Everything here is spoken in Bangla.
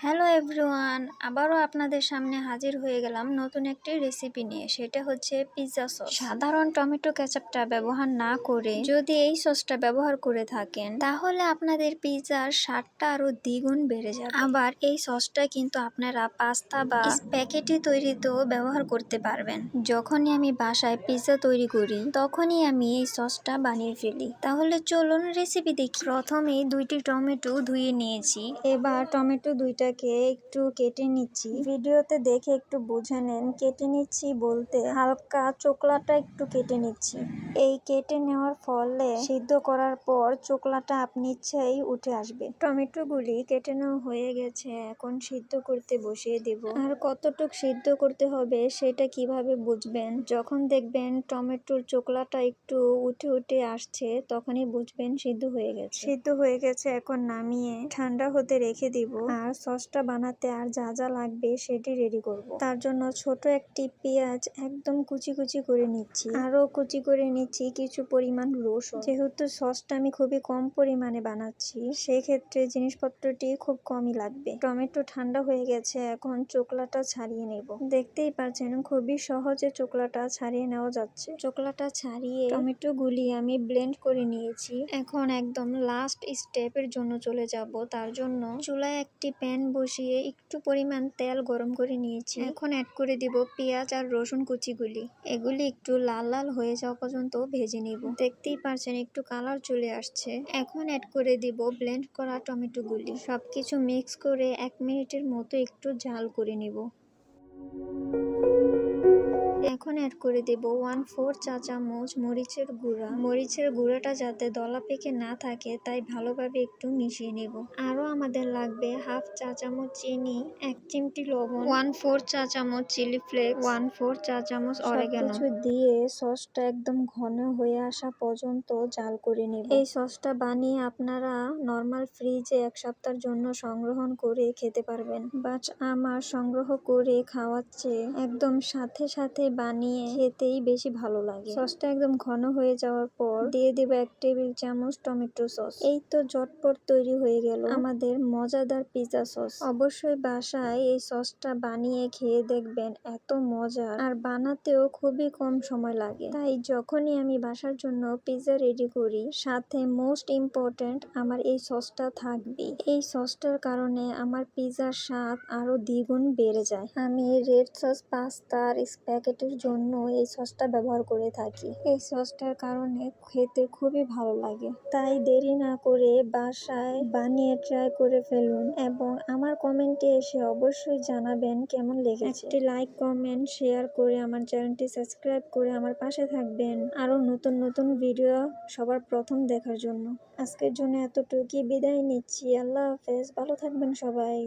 হ্যালো এভরিওয়ান, আবারও আপনাদের সামনে হাজির হয়ে গেলাম নতুন একটি রেসিপি নিয়ে। সেটা হচ্ছে পিৎজা সস সাধারণ টমেটো কেচাপটা ব্যবহার না করে যদি এই সসটা ব্যবহার করে থাকেন, তাহলে আপনাদের পিৎজার স্বাদটা আরও দ্বিগুণ বেড়ে যাবে। আবার এই সসটা কিন্তু আপনারা পাস্তা বা প্যাকেটে তৈরিতেও ব্যবহার করতে পারবেন। যখনই আমি বাসায় পিৎজা তৈরি করি, তখনই আমি এই সসটা বানিয়ে ফেলি। তাহলে চলুন রেসিপি দেখি। প্রথমেই দুইটি টমেটো ধুয়ে নিয়েছি। এবার টমেটো দুইটাকে একটু কেটে নিচ্ছি। ভিডিওতে দেখে একটু বুঝে নেন, কেটে নিচ্ছি বলতে হালকা চোকলাটা একটু কেটে নিচ্ছি। এই কেটে নেওয়ার ফলে সিদ্ধ করার পর চোকলাটা আপনি ইচ্ছেই উঠে আসবে। টমেটোগুলি কেটে নেওয়া হয়ে গেছে, এখন সিদ্ধ করতে বসিয়ে দেব। আর কতটুক সিদ্ধ করতে হবে সেটা কীভাবে বুঝবেন? যখন দেখবেন টমেটোর চোকলাটা একটু উঠে উঠে আসছে, তখনই বুঝবেন সিদ্ধ হয়ে গেছে। সিদ্ধ হয়ে গেছে, এখন নামিয়ে ঠান্ডা হতে রেখে দিব। আর সসটা বানাতে আর যা যা লাগবে সেটি রেডি করব। তার জন্য ছোট একটি পেঁয়াজ একদম কুচি কুচি করে নিচ্ছি। আরও কুচি করে নিচ্ছি কিছু পরিমাণ রসুন। যেহেতু সসটা আমি খুবই কম পরিমাণে বানাচ্ছি, সেক্ষেত্রে জিনিসপত্রটি খুব কমই লাগবে। টমেটো ঠান্ডা হয়ে গেছে, এখন চোকলাটা ছাড়িয়ে নেব। দেখতেই পাচ্ছেন খুবই সহজে চোকলাটা ছাড়িয়ে নেওয়া যাচ্ছে। চোকলাটা ছাড়িয়ে টমেটো গুলি আমি ব্লেন্ড করে নিয়েছি। এখন একদম লাস্ট স্টেপের জন্য চলে যাব। তার জন্য চুলায় একটি প্যান বসিয়ে একটু পরিমাণ তেল গরম করে নিয়েছি। এখন অ্যাড করে দিব পেঁয়াজ আর রসুন কুচিগুলি। এগুলি একটু লাল লাল হয়ে যাওয়া পর্যন্ত ভেজে নিব। দেখতেই পারছেন একটু কালার চলে আসছে। এখন অ্যাড করে দিব ব্লেন্ড করা টমেটোগুলি। সব সবকিছু মিক্স করে এক মিনিটের মতো একটু ঝাল করে নিব। এখন অ্যাড করে দেব ওয়ান ফোর চা চামচ মরিচের গুঁড়া। মরিচের গুঁড়াটা যাতে দলা পেকে না থাকে তাই ভালোভাবে একটু মিশিয়ে নেব। আরও আমাদের লাগবে হাফ চা চামচ চিনি এক চিমটি লবণ ওয়ান ফোর চা চামচ চিলি ফ্লেক্স ওয়ান ফোর চা চামচ অরেগানো দিয়ে সসটা একদম ঘন হয়ে আসা পর্যন্ত জাল করে নেব। এই সসটা বানিয়ে আপনারা নর্মাল ফ্রিজে এক সপ্তাহের জন্য সংগ্রহণ করে খেতে পারবেন। বাট আমার সংগ্রহ করে খাওয়াচ্ছে একদম সাথে সাথে বানিয়ে খেতেই বেশি ভালো লাগে। সসটা একদম ঘন হয়ে যাওয়ার পর দিয়ে দেবো এক টেবিল চামচ টমেটো সস। এই তো ঝটপট তৈরি হয়ে গেল আমাদের মজাদার পিৎজা সস। অবশ্যই বাসায় এই সসটা বানিয়ে খেয়ে দেখবেন, এত মজা আর বানাতেও খুবই কম সময় লাগে। তাই যখনই আমি বাসার জন্য পিৎজা রেডি করি, সাথে মোস্ট ইম্পর্টেন্ট আমার এই সসটা থাকবে। এই সসটার কারণে আমার পিৎজার স্বাদ আরও দ্বিগুণ বেড়ে যায়। আমি রেড সস পাস্তার প্যাকেটের জন্য এই সসটা ব্যবহার করে থাকি। এই সসটার কারণে খেতে খুবই ভালো লাগে। তাই দেরি না করে বাসায় বানিয়ে ট্রাই করে ফেলুন এবং আমার কমেন্টে এসে অবশ্যই জানাবেন কেমন লেগেছে। একটি লাইক কমেন্ট শেয়ার করে আমার চ্যানেলটি সাবস্ক্রাইব করে আমার পাশে থাকবেন। আরও নতুন নতুন ভিডিও সবার প্রথম দেখার জন্য। আজকের জন্য এতটুকুই। বিদায় নিচ্ছি। আল্লাহ হাফেজ। ভালো থাকবেন সবাই।